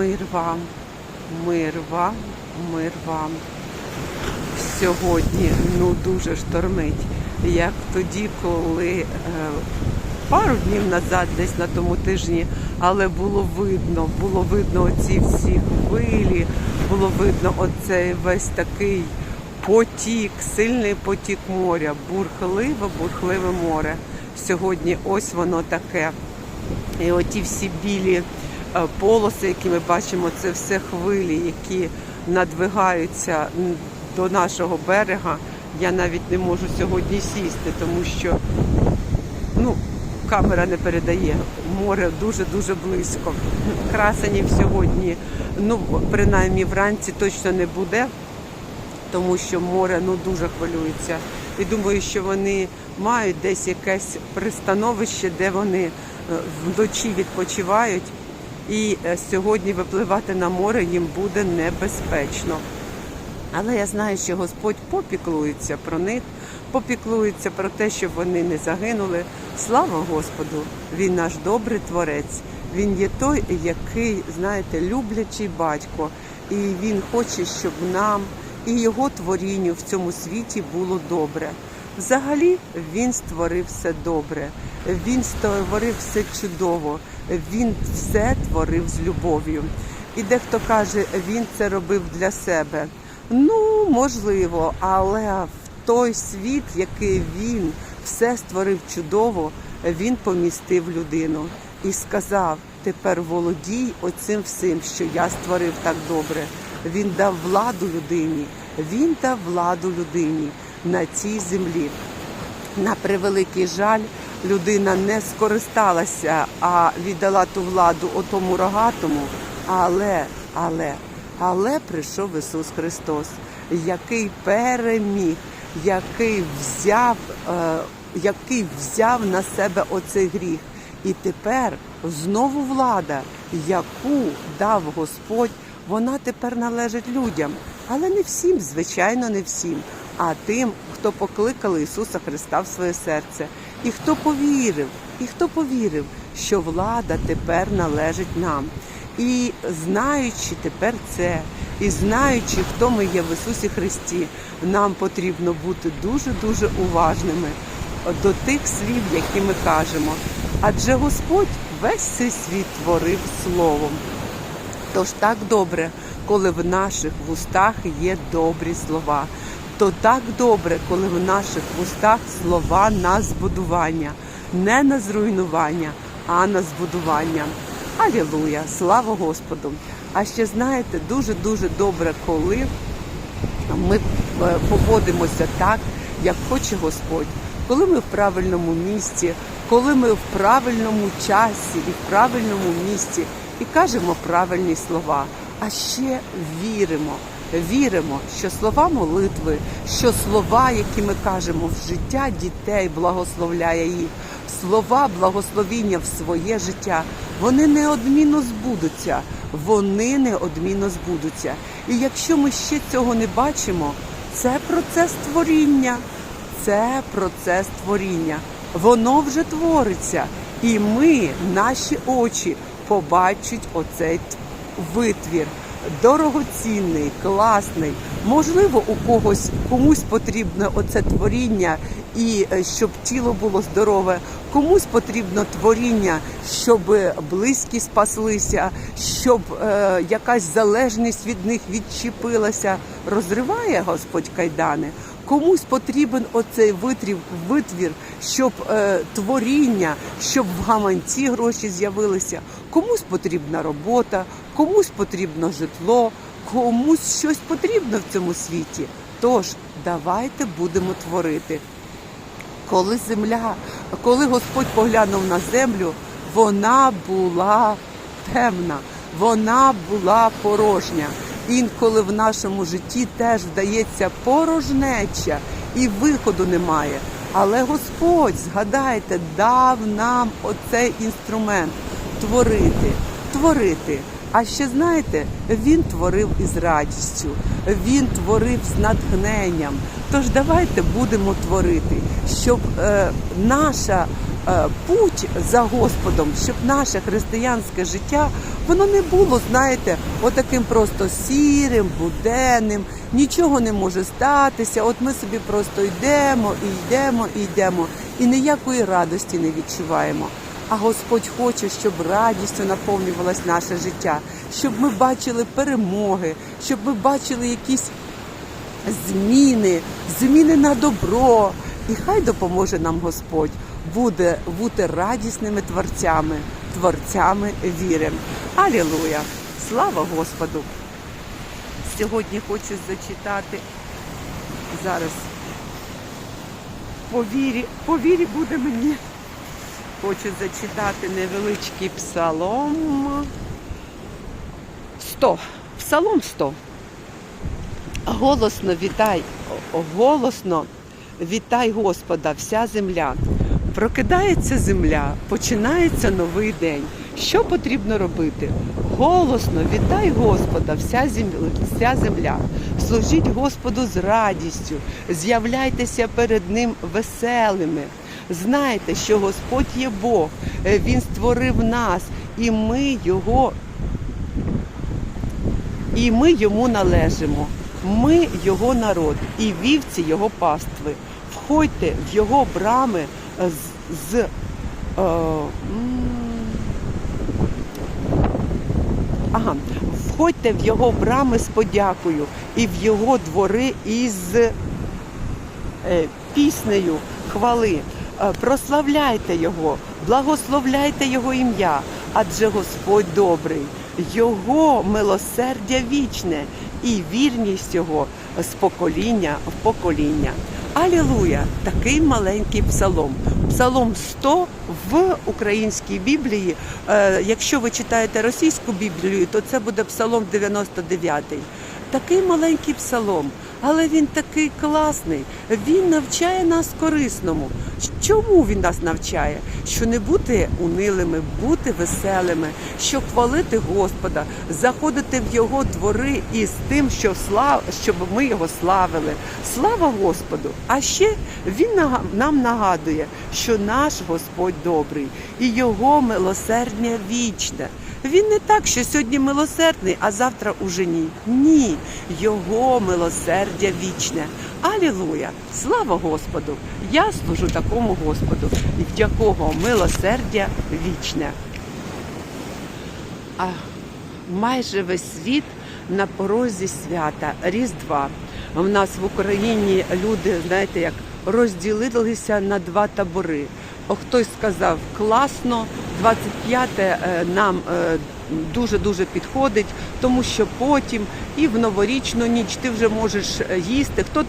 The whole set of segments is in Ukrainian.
Мир вам, мир вам, мир вам. Сьогодні ну дуже штормить, як тоді, коли е, пару днів назад, десь на тому тижні, але було видно, було видно оці всі хвилі, було видно оцей весь такий потік, сильний потік моря, бурхливе, бурхливе море. Сьогодні ось воно таке. І оті всі білі полоси, які ми бачимо, це все хвилі, які надвигаються до нашого берега. Я навіть не можу сьогодні сісти, тому що ну, камера не передає. Море дуже-дуже близько. Красенів сьогодні, ну, принаймні вранці точно не буде, тому що море ну, дуже хвилюється. І думаю, що вони мають десь якесь пристановище, де вони е, вночі відпочивають. І е, сьогодні випливати на море їм буде небезпечно. Але я знаю, що Господь попіклується про них, попіклується про те, щоб вони не загинули. Слава Господу! Він наш добрий творець. Він є той, який, знаєте, люблячий батько, і він хоче, щоб нам і його творінню в цьому світі було добре. Взагалі він створив все добре, він створив все чудово, він все творив з любов'ю. І дехто каже, він це робив для себе. Ну, можливо, але в той світ, який він все створив чудово, він помістив людину і сказав: тепер володій оцим всім, що я створив так добре. Він дав владу людині, він дав владу людині на цій землі. На превеликий жаль, людина не скористалася, а віддала ту владу отому рогатому. Але, але, але прийшов Ісус Христос, який переміг, який взяв, е, який взяв на себе оцей гріх. І тепер знову влада, яку дав Господь, вона тепер належить людям. Але не всім, звичайно, не всім, а тим, хто покликали Ісуса Христа в своє серце, і хто повірив, і хто повірив, що влада тепер належить нам. І знаючи тепер це, і знаючи, хто ми є в Ісусі Христі, нам потрібно бути дуже-дуже уважними до тих слів, які ми кажемо. Адже Господь весь цей світ творив словом. Тож так добре, коли в наших вустах є добрі слова. То так добре, коли в наших вустах слова на збудування, не на зруйнування, а на збудування. Алілуя! Слава Господу! А ще знаєте, дуже-дуже добре, коли ми е, поводимося так, як хоче Господь, коли ми в правильному місці, коли ми в правильному часі і в правильному місці і кажемо правильні слова, а ще віримо. Віримо, що слова молитви, що слова, які ми кажемо в життя дітей, благословляє їх, слова благословіння в своє життя, вони неодмінно збудуться, вони неодмінно збудуться. І якщо ми ще цього не бачимо, це процес творіння, це процес творіння. Воно вже твориться, і ми, наші очі, побачать оцей витвір. Дорогоцінний, класний. Можливо, у когось комусь потрібне оце творіння, і е, щоб тіло було здорове, комусь потрібно творіння, щоб близькі спаслися, щоб е, якась залежність від них відчепилася. Розриває Господь кайдани. Комусь потрібен оцей витрів, витвір, щоб е, творіння, щоб в гаманці гроші з'явилися. Комусь потрібна робота, комусь потрібно житло, комусь щось потрібно в цьому світі. Тож давайте будемо творити. Коли земля, коли Господь поглянув на землю, вона була темна, вона була порожня. Інколи в нашому житті теж вдається порожнеча і виходу немає. Але Господь, згадайте, дав нам оцей інструмент творити, творити. А ще знаєте, він творив із радістю, він творив з натхненням. Тож давайте будемо творити, щоб е, наша е, путь за Господом, щоб наше християнське життя воно не було, знаєте, отаким просто сірим, буденним, нічого не може статися. От ми собі просто йдемо і йдемо і йдемо, і ніякої радості не відчуваємо. А Господь хоче, щоб радістю наповнювалось наше життя, щоб ми бачили перемоги, щоб ми бачили якісь зміни, зміни на добро. І хай допоможе нам Господь буде бути радісними творцями, творцями віри. Алілуя! Слава Господу! Сьогодні хочу зачитати зараз. По вірі, по вірі буде мені. Хочу зачитати невеличкий псалом. 100. Псалом 100. Голосно вітай, голосно вітай Господа, вся земля. Прокидається земля, починається новий день. Що потрібно робити? Голосно вітай Господа, вся земля, вся земля. Служіть Господу з радістю, з'являйтеся перед Ним веселими. Знайте, що Господь є Бог, Е, Він створив нас, і ми Його і ми йому належимо. Ми його народ і вівці його пастви. Входьте в його брами з. з е, ага, входьте в його брами з подякою і в його двори із е, піснею хвали. Е, Прославляйте його, благословляйте його ім'я, адже Господь добрий, його милосердя вічне і вірність його з покоління в покоління. Алілуя! Такий маленький псалом. Псалом 100 в українській Біблії. Е, якщо ви читаєте російську Біблію, то це буде псалом 99. Такий маленький псалом, але він такий класний. Він навчає нас корисному. Чому він нас навчає? Що не бути унилими, бути веселими, що хвалити Господа, заходити в Його двори із тим, що слав, щоб ми його славили. Слава Господу! А ще він нам нагадує, що наш Господь добрий і його милосердня вічне. Він не так, що сьогодні милосердний, а завтра уже ні. Ні, його милосердя вічне. Алілуя! Слава Господу! Я служу такому Господу, в якого милосердя вічне. А майже весь світ на порозі свята Різдва. У нас в Україні люди, знаєте, як розділилися на два табори. Хтось сказав класно, 25-те е, нам дуже дуже підходить, тому що потім і в новорічну ніч ти вже можеш е, їсти. Хто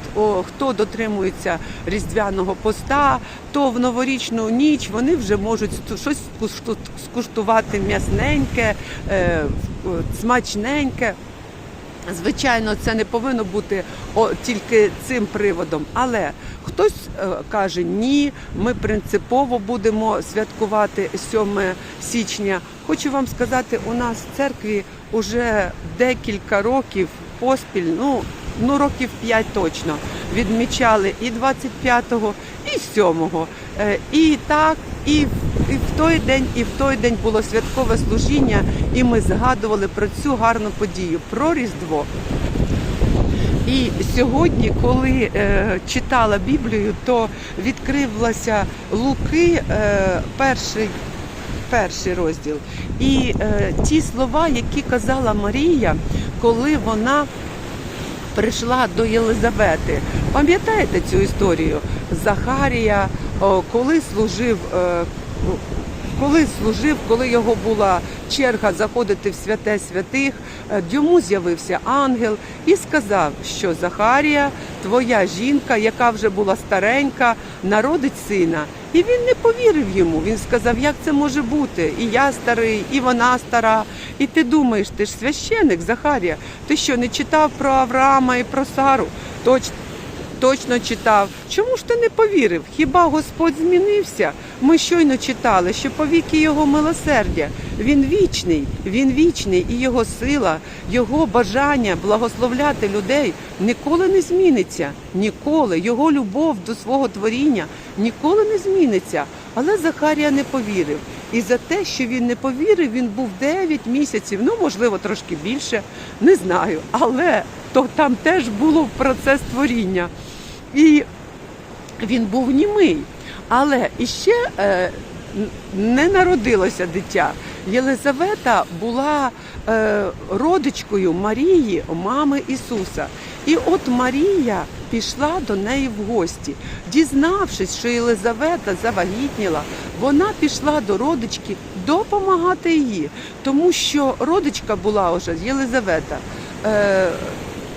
хто дотримується різдвяного поста, то в новорічну ніч вони вже можуть щось скуштувати м'ясненьке, е, смачненьке. Звичайно, це не повинно бути тільки цим приводом, але хтось е, каже ні, ми принципово будемо святкувати 7 січня. Хочу вам сказати, у нас в церкві вже декілька років поспіль, ну, ну років 5 точно, відмічали і 25-го, і 7-го. Е, І так, і в, і в той день, і в той день було святкове служіння, і ми згадували про цю гарну подію, про Різдво. І сьогодні, коли е, читала Біблію, то відкривалася Луки, е, перший, перший розділ. І е, ті слова, які казала Марія, коли вона прийшла до Єлизавети. Пам'ятаєте цю історію? Захарія, коли служив. Коли служив, коли його була черга заходити в святе святих, е, йому з'явився ангел і сказав, що Захарія, твоя жінка, яка вже була старенька, народить сина. І він не повірив йому. Він сказав, як це може бути? І я старий, і вона стара. І ти думаєш, ти ж священик, Захарія, ти що не читав про Авраама і про Сару? Точно. Точно читав. Чому ж ти не повірив? Хіба Господь змінився? Ми щойно читали, що повіки його милосердя. Він вічний, він вічний, і його сила, його бажання благословляти людей ніколи не зміниться. Ніколи. Його любов до свого творіння ніколи не зміниться. Але Захарія не повірив. І за те, що він не повірив, він був 9 місяців, ну можливо, трошки більше, не знаю. Але то там теж було процес творіння. І він був німий. Але іще е, не народилося дитя. Єлизавета була е, родичкою Марії, мами Ісуса. І от Марія пішла до неї в гості. Дізнавшись, що Єлизавета завагітніла, вона пішла до родички допомагати їй, тому що родичка була вже Єлизавета.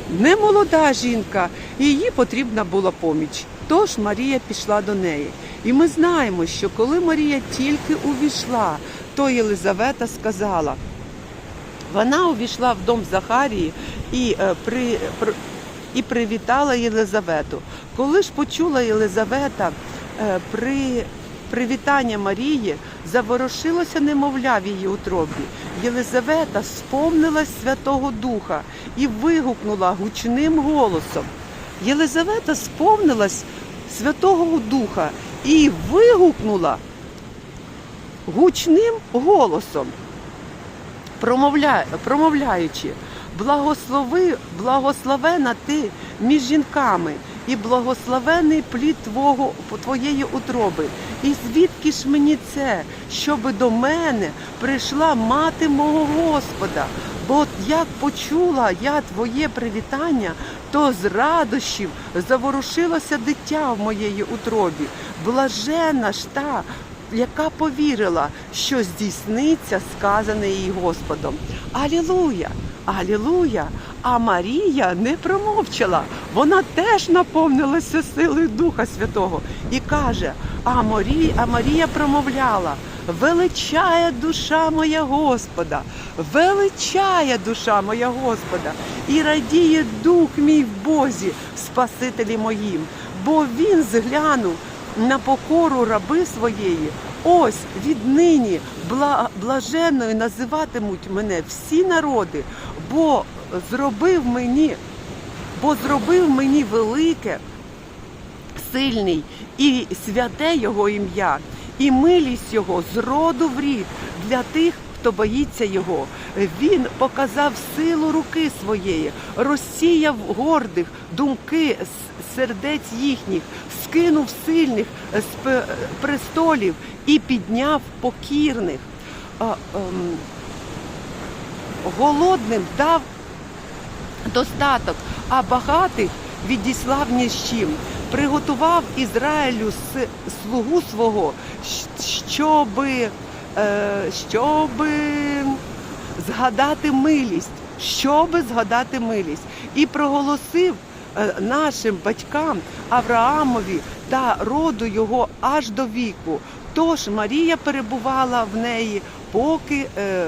Не молода жінка, і їй потрібна була поміч. Тож Марія пішла до неї. І ми знаємо, що коли Марія тільки увійшла, то Єлизавета сказала. Вона увійшла в дом Захарії і, е, при, пр- і привітала Єлизавету. Коли ж почула Єлизавета е, при привітання Марії, заворушилося немовля в її утробі. Єлизавета сповнилась Святого Духа і вигукнула гучним голосом. Єлизавета сповнилась Святого Духа і вигукнула гучним голосом промовля... промовляючи, благослови, благословена ти між жінками, і благословений плід твого, твоєї утроби. І звідки ж мені це, щоби до мене прийшла мати мого Господа? Бо як почула я твоє привітання, то з радощів заворушилося дитя в моєї утробі. Блажена ж та, яка повірила, що здійсниться сказане їй Господом. Алілуя! Алілуя! А Марія не промовчала. Вона теж наповнилася силою Духа Святого і каже: А Марія, а Марія промовляла. Величає душа моя Господа, величає душа моя Господа, і радіє дух мій в Бозі, Спасителі моїм, бо він зглянув на покору раби своєї. Ось віднині бла- блаженною називатимуть мене всі народи, бо зробив мені, бо зробив мені велике, сильний і святе його ім'я, і милість його з роду в рід для тих, хто боїться його. Він показав силу руки своєї, розсіяв гордих думки сердець їхніх, скинув сильних з престолів і підняв покірних. Голодним дав достаток, а багатих відіслав ні з чим. Приготував Ізраїлю слугу свого, щоби, е, щоби згадати милість, щоби згадати милість. І проголосив е, нашим батькам Авраамові та роду його аж до віку. Тож Марія перебувала в неї, поки е,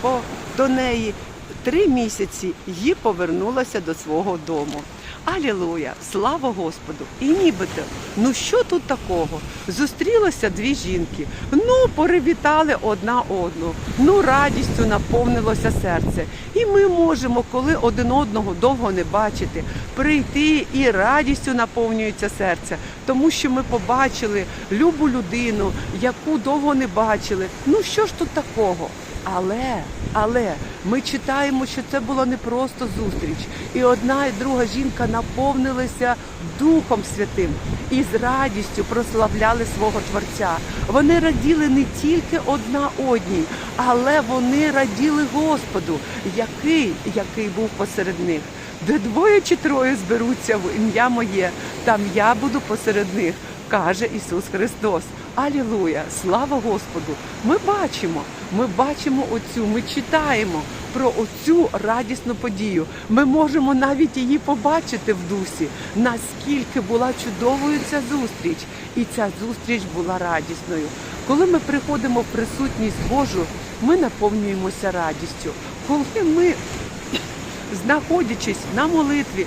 по, до неї три місяці і повернулася до свого дому. Алілуя! Слава Господу! І нібито, ну що тут такого? Зустрілося дві жінки, ну привітали одна одну, ну радістю наповнилося серце. І ми можемо, коли один одного довго не бачити, прийти і радістю наповнюється серце, тому що ми побачили любу людину, яку довго не бачили. Ну що ж тут такого? Але, але ми читаємо, що це була не просто зустріч, і одна і друга жінка наповнилися Духом Святим і з радістю прославляли свого Творця. Вони раділи не тільки одна одній, але вони раділи Господу, який, який був посеред них. Де двоє чи троє зберуться в ім'я моє, там я буду посеред них, каже Ісус Христос. Алілуя! Слава Господу! Ми бачимо, ми бачимо оцю, ми читаємо про оцю радісну подію. Ми можемо навіть її побачити в дусі, наскільки була чудовою ця зустріч, і ця зустріч була радісною. Коли ми приходимо в присутність Божу, ми наповнюємося радістю. Коли ми, знаходячись на молитві,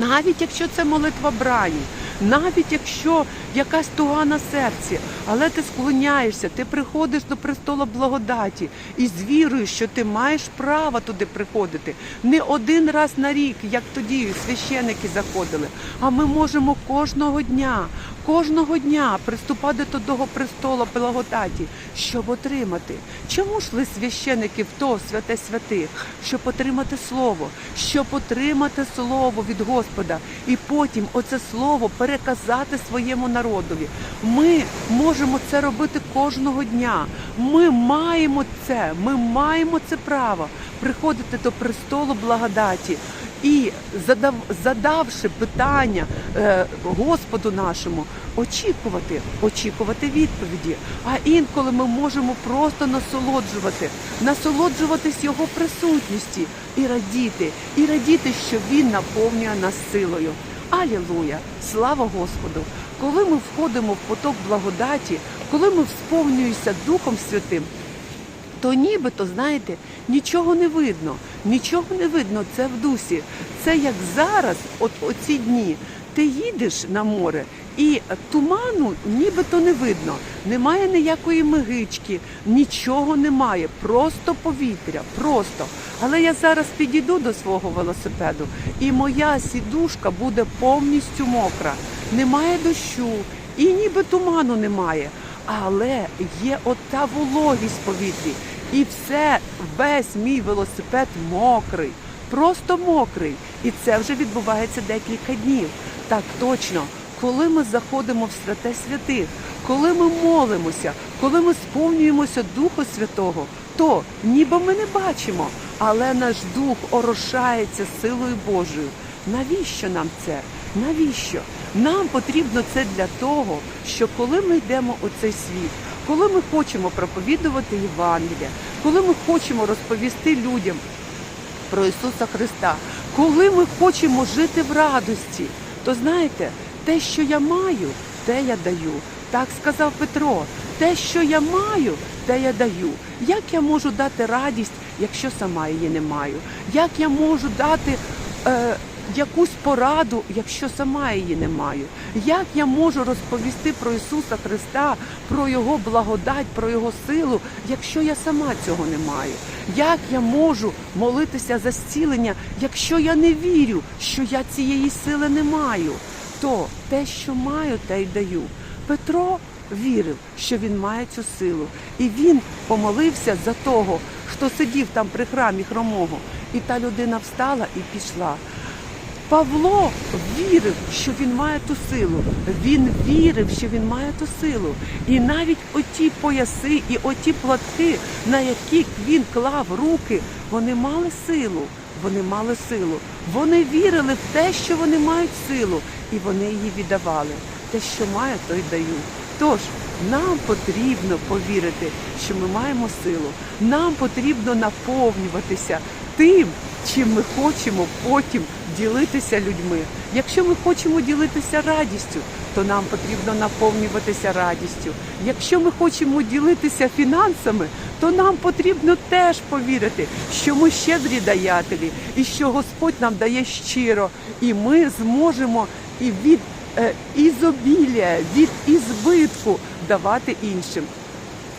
навіть якщо це молитва брані, навіть якщо якась туга на серці, але ти склоняєшся, ти приходиш до престола благодаті і з вірою, що ти маєш право туди приходити не один раз на рік, як тоді священики заходили, а ми можемо кожного дня. Кожного дня приступати до того престола благодаті, щоб отримати. Чому йшли священики в то святе святих? Щоб отримати слово, щоб отримати слово від Господа, і потім оце слово переказати своєму народові. Ми можемо це робити кожного дня. Ми маємо це, ми маємо це право приходити до престолу благодаті. І задав, задавши питання е, Господу нашому, очікувати, очікувати відповіді. А інколи ми можемо просто насолоджувати, насолоджуватись його присутністі і радіти, і радіти, що він наповнює нас силою. Алілуя! Слава Господу! Коли ми входимо в поток благодаті, коли ми сповнюємося Духом Святим, то нібито, знаєте, нічого не видно. Нічого не видно, це в дусі. Це як зараз, от оці дні, ти їдеш на море, і туману нібито не видно. Немає ніякої мигички, нічого немає, просто повітря, просто. Але я зараз підійду до свого велосипеду, і моя сідушка буде повністю мокра. Немає дощу, і ніби туману немає. Але є ота вологість в повітрі. І все, весь мій велосипед мокрий, просто мокрий. І це вже відбувається декілька днів. Так точно, коли ми заходимо в святе святих, коли ми молимося, коли ми сповнюємося Духа Святого, то ніби ми не бачимо, але наш дух орошається силою Божою. Навіщо нам це? Навіщо? Нам потрібно це для того, що коли ми йдемо у цей світ, коли ми хочемо проповідувати Євангелія, коли ми хочемо розповісти людям про Ісуса Христа, коли ми хочемо жити в радості, то знаєте, те, що я маю, те я даю. Так сказав Петро. Те, що я маю, те я даю. Як я можу дати радість, якщо сама її не маю? Як я можу дати е, якусь пораду, якщо сама її не маю? Як я можу розповісти про Ісуса Христа, про Його благодать, про Його силу, якщо я сама цього не маю? Як я можу молитися за зцілення, якщо я не вірю, що я цієї сили не маю? То те, що маю, те й даю. Петро вірив, що він має цю силу, і він помолився за того, хто сидів там при храмі хромого, і та людина встала і пішла. Павло вірив, що він має ту силу. Він вірив, що він має ту силу. І навіть оті пояси і оті платки, на які він клав руки, вони мали силу. Вони мали силу. Вони вірили в те, що вони мають силу, і вони її віддавали. Те, що маю, то й даю. Тож нам потрібно повірити, що ми маємо силу. Нам потрібно наповнюватися тим, чим ми хочемо потім ділитися людьми. Якщо ми хочемо ділитися радістю, то нам потрібно наповнюватися радістю. Якщо ми хочемо ділитися фінансами, то нам потрібно теж повірити, що ми щедрі даятелі, і що Господь нам дає щиро, і ми зможемо і від е, ізобілія, від ізбитку давати іншим.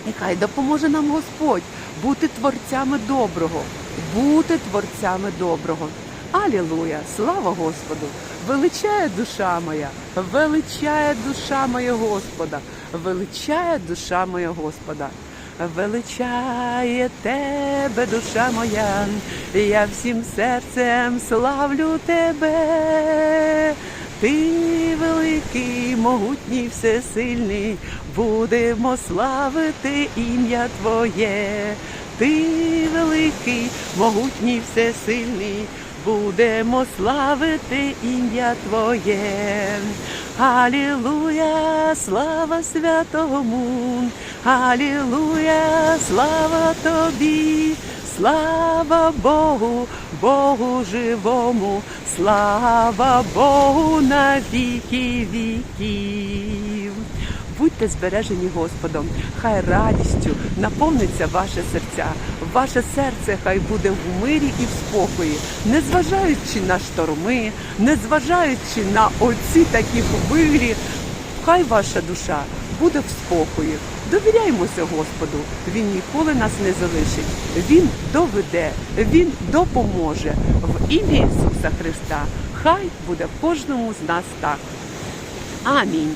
І хай допоможе нам Господь бути творцями доброго, бути творцями доброго. Алілуя! Слава Господу! Величає душа моя, величає душа моя Господа, величає душа моя Господа. Величає тебе, душа моя, я всім серцем славлю тебе. Ти великий, могутній, всесильний, будемо славити ім'я Твоє. Ти великий, могутній, всесильний, будемо славити ім'я Твоє. Алілуя, слава святому, Алілуя, слава Тобі, слава Богу, Богу живому, слава Богу на віки віків. Будьте збережені Господом, хай радістю наповниться ваше серця, ваше серце хай буде в мирі і в спокої, незважаючи на шторми, незважаючи на оці такі хвилі, хай ваша душа буде в спокої. Довіряємося Господу. Він ніколи нас не залишить. Він доведе, Він допоможе. В ім'я Ісуса Христа. Хай буде кожному з нас так. Амінь.